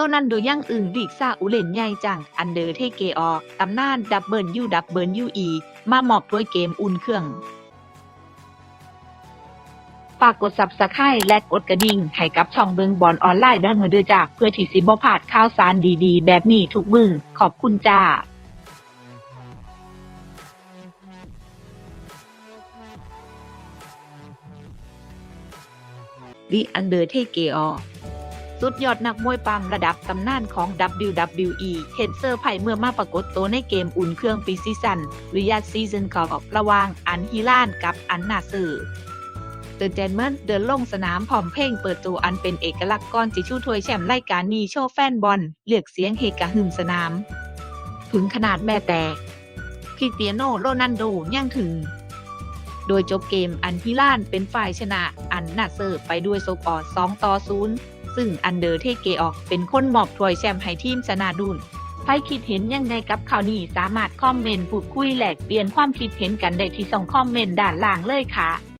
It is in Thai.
ตัวนั้นโดยยั่งอึ่งดีกซาอุเลนใหญ่จังอันเดอร์เทเกออตำนานดับเบิลยูดับเบิลยูอีมาหมอบด้วยเกมอุ่นเครื่องฝากกด Subscribe และกดกระดิ่งให้กับช่องเบิงบอลออนไลน์ด้านเด้อจ้าเพื่อที่สิบ่พลาดข่าวสารดีๆ แบบนี้ทุกมือขอบคุณจ้า The Undertaker สุดยอดนักมวยปล้ำระดับตำนานของ WWE เห็นเซอร์ไพร์เมื่อมาปรากฏตัวในเกมอุ่นเครื่องปีซีซันหรือยาซีซันกอล์ฟระว่างอันฮิลานกับอันนาซือเดอะแจนเมนเดินลงสนามพร้อมเพลงเปิดตัวอันเป็นเอกลักษณ์ก่อนจิชูถ้วยแชมป์รายการนี้โชว์แฟนบอลเรียกเสียงเฮกะหึมสนาม ถึงขนาดแม่แต่คริสเตียโนโรนัลโดยังถึง โดยจบเกมอันพิลานเป็นฝ่ายชนะอันนาเซอร์ไปด้วยโซกอร์2ต่อ0 ซึ่งอันเดอร์เทเกออกเป็นคนมอบถ้วยแชมป์ให้ทีมชนะดุนใครคิดเห็นยังไงกับข่าวนี้สามารถคอมเมนต์พูดคุยแลกเปลี่ยนความคิดเห็นกันได้ที่ช่องคอมเมนต์ด้านล่างเลยค่ะ